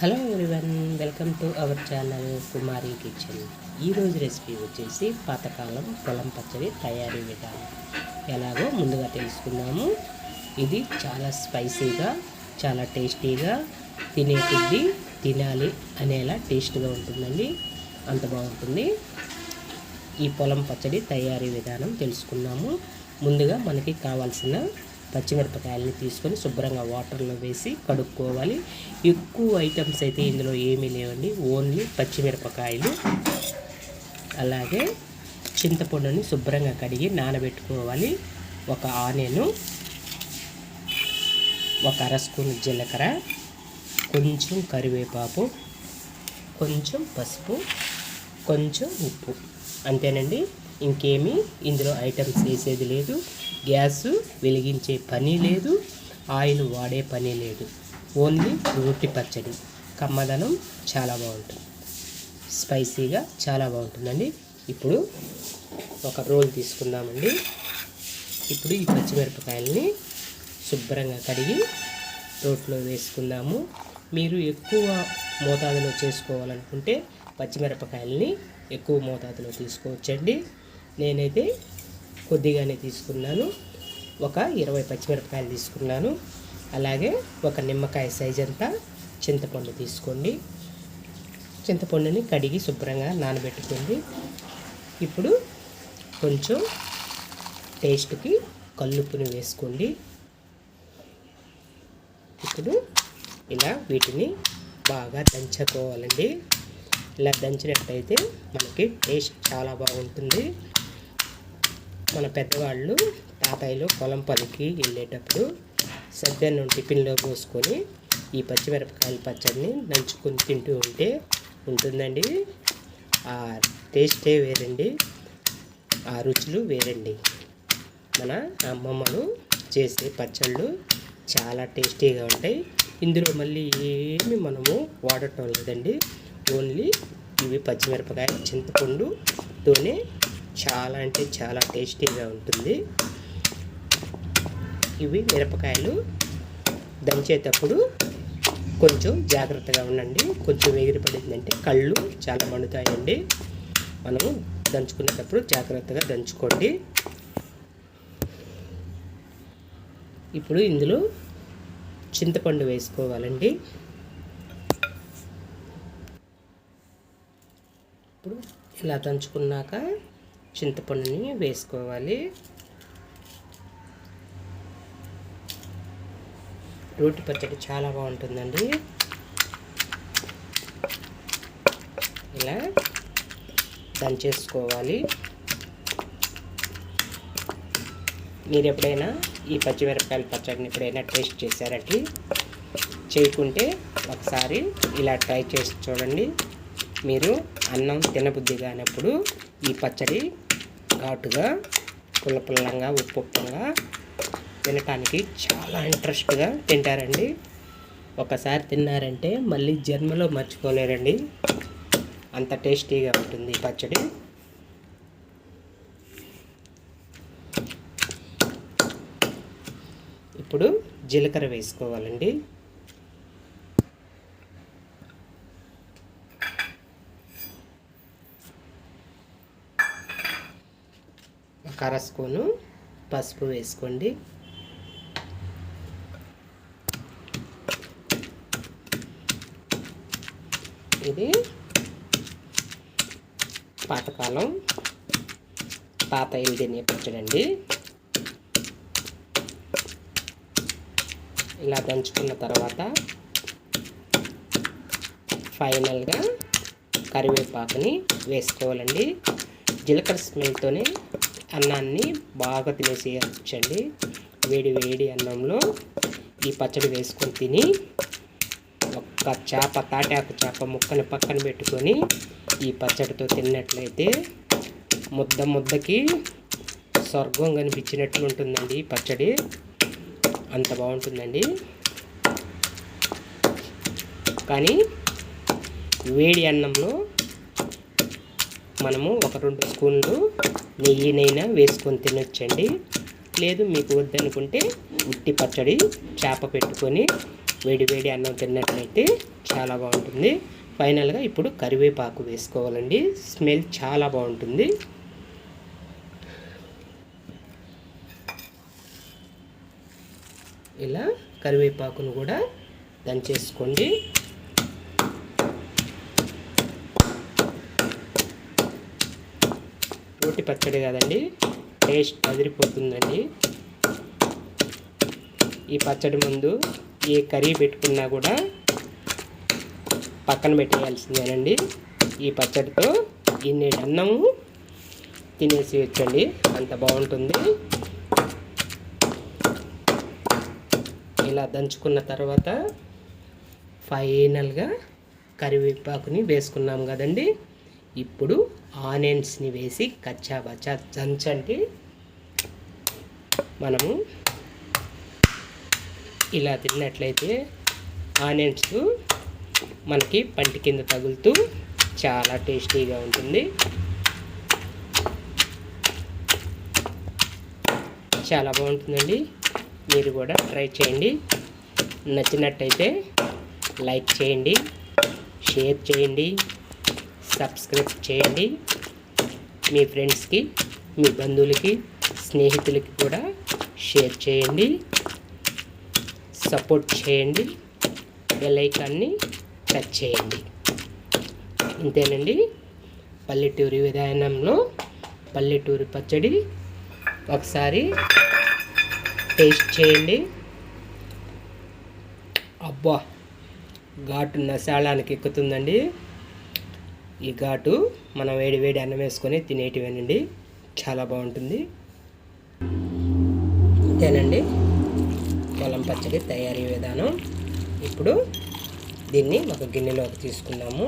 Hello everyone welcome to our channel Kumari kitchen. ఈరోజు recipe వచ్చేసి పాతకాలం పొలం పచ్చడి తయారీ విధానం. ఎలాగో ముందుగా తెలుసుకుందాము. ఇది చాలా స్పైసీగా చాలా టేస్టీగా తినే కొద్దీ తినాలి అనేలా టేస్ట్గా ఉంటుందండి. అంత బాగుంటుంది. ఈ పొలం పచ్చడి తయారీ విధానం తెలుసుకున్నాము ముందుగా మనకి కావాల్సిన పచ్చిమిరపకాయలని తీసుకొని శుభ్రంగా వాటర్లో వేసి కడుక్కోవాలి. ఎక్కువ ఐటమ్స్ అయితే ఇందులో ఏమీ లేవండి. ఓన్లీ పచ్చిమిరపకాయలు అలాగే చింతపండుని శుభ్రంగా కడిగి నానబెట్టుకోవాలి. ఒక ఆనియను ఒక అర స్పూన్ జీలకర్ర కొంచెం కరివేపాకు కొంచెం పసుపు కొంచెం ఉప్పు. అంతేనండి. ఇంకేమీ? ఇందులో ఐటమ్స్ వేసేది లేదు. గ్యాస్ వెలిగించే పని లేదు. ఆయిల్ వాడే పని లేదు. ఓన్లీ రొట్టి పచ్చడి. కమ్మదనం చాలా బాగుంటుంది. స్పైసీగా చాలా బాగుంటుందండి. ఇప్పుడు ఒక రోల్ తీసుకుందామండి. ఇప్పుడు ఈ పచ్చిమిరపకాయలని శుభ్రంగా కడిగి రోట్లో వేసుకుందాము. మీరు ఎక్కువ మోతాదులో చేసుకోవాలనుకుంటే పచ్చిమిరపకాయలని ఎక్కువ మోతాదులో తీసుకోవచ్చండి. నేనైతే కొద్దిగానే తీసుకున్నాను. ఒక ఇరవై పచ్చిమిరపకాయలు తీసుకున్నాను. అలాగే ఒక నిమ్మకాయ సైజ్ అంతా చింతపండు తీసుకోండి. చింతపండుని కడిగి శుభ్రంగా నానబెట్టుకోండి. ఇప్పుడు కొంచెం టేస్ట్కి కల్లుప్పుని వేసుకోండి. ఇప్పుడు ఇలా వీటిని బాగా దంచుకోవాలండి. ఇలా దంచినట్టయితే మనకి టేస్ట్ చాలా బాగుంటుంది. మన పెద్దవాళ్ళు తాతయ్యలు పొలం పనికి వెళ్ళేటప్పుడు సద్దెను టిఫిన్లో పోసుకొని ఈ పచ్చిమిరపకాయల పచ్చడిని నంచుకొని తింటూ ఉంటే ఉంటుందండి. ఆ టేస్టే వేరండి. ఆ రుచులు వేరండి. మన అమ్మమ్మలు చేసే పచ్చళ్ళు చాలా టేస్టీగా ఉంటాయి. ఇందులో మళ్ళీ ఏమి మనము వాడటం లేదండి. ఓన్లీ ఇవి పచ్చిమిరపకాయ చింతపండుతోనే చాలా అంటే చాలా టేస్టీగా ఉంటుంది. ఇవి మిరపకాయలు. దంచేటప్పుడు కొంచెం జాగ్రత్తగా ఉండండి. కొంచెం ఎగిరి పడిందంటే కళ్ళు చాలా మండుతాయండి. మనము దంచుకునేటప్పుడు జాగ్రత్తగా దంచుకోండి. ఇప్పుడు ఇందులో చింతపండు వేసుకోవాలండి. ఇప్పుడు ఇలా దంచుకున్నాక చింతపండుని వేసుకోవాలి. రోటి పచ్చడి చాలా బాగుంటుందండి. ఇలా దంచేసుకోవాలి. మీరు ఎప్పుడైనా ఈ పచ్చిమిరపకాయల పచ్చడిని ఎప్పుడైనా టేస్ట్ చేశారంటే చేయకుంటే ఒకసారి ఇలా ట్రై చేసి చూడండి. మీరు అన్నం తినబుద్ధి కానప్పుడు ఈ పచ్చడి ఘాటుగా పుల్ల పుల్లంగా ఉప్పు ఉప్పంగా తినటానికి చాలా ఇంట్రెస్ట్గా తింటారండి. ఒకసారి తిన్నారంటే మళ్ళీ జన్మలో మర్చిపోలేరండి. అంత టేస్టీగా ఉంటుంది ఈ పచ్చడి. ఇప్పుడు జీలకర్ర వేసుకోవాలండి. ఒక అర స్పూను పసుపు వేసుకోండి. ఇది పాతకాలం పాత తినే పచ్చడండి ఇలా దంచుకున్న తర్వాత ఫైనల్గా కరివేపాకుని వేసుకోవాలండి. జీలకర్ర స్మెల్తోనే అన్నాన్ని బాగా తినేసేయచ్చండి వేడి వేడి అన్నంలో ఈ పచ్చడి వేసుకొని తిని ఒక్క చేప తాటాకు చేప ముక్కని పక్కన పెట్టుకొని ఈ పచ్చడితో తిన్నట్లయితే ముద్ద ముద్దకి స్వర్గం కనిపించినట్లు ఉంటుందండి ఈ పచ్చడి. అంత బాగుంటుందండి. కానీ వేడి అన్నంలో మనము ఒక రెండు స్పూన్లు నెయ్యినైనా వేసుకొని తినొచ్చండి. లేదు మీకు వద్దనుకుంటే ఉట్టి పచ్చడి చేప పెట్టుకొని వేడి వేడి అన్నం తిన్నట్లయితే చాలా బాగుంటుంది. ఫైనల్గా ఇప్పుడు కరివేపాకు వేసుకోవాలండి. స్మెల్ చాలా బాగుంటుంది. ఇలా కరివేపాకును కూడా దంచేసుకోండి. రోటి పచ్చడి కాదండి. టేస్ట్ అదిరిపోతుందండి. ఈ పచ్చడి ముందు ఏ కర్రీ పెట్టుకున్నా కూడా పక్కన పెట్టేయాల్సిందేనండి. ఈ పచ్చడితో ఇన్ని అన్నము తినేసి వచ్చండి అంత బాగుంటుంది. ఇలా దంచుకున్న తర్వాత ఫైనల్గా కరివేపాకుని వేసుకున్నాం కదండి. ఇప్పుడు ఆనియన్స్ని వేసి కచ్చా బచ్చా దంచండి మనము ఇలా తిన్నట్లయితే ఆనియన్స్ మనకి పంటి కింద తగులుతూ చాలా టేస్టీగా ఉంటుంది. చాలా బాగుంటుందండి. మీరు కూడా ట్రై చేయండి. నచ్చినట్టయితే లైక్ చేయండి. షేర్ చేయండి. సబ్స్క్రైబ్ చేయండి. మీ ఫ్రెండ్స్కి మీ బంధువులకి స్నేహితులకి కూడా షేర్ చేయండి. సపోర్ట్ చేయండి. బెల్ టచ్ చేయండి. ఇంతేనండి. పల్లెటూరి విధానంలో పల్లెటూరి పచ్చడి ఒకసారి టేస్ట్ చేయండి. అబ్బా! ఘాటు నశాలానికి ఎక్కుతుందండి. ఈ ఘాటు మనం వేడి వేడి అన్నం వేసుకొని తినేటివేనండి చాలా బాగుంటుంది. అంతేనండి పొలం పచ్చడి తయారీ విధానం. ఇప్పుడు దీన్ని ఒక గిన్నెలోకి తీసుకుందాము.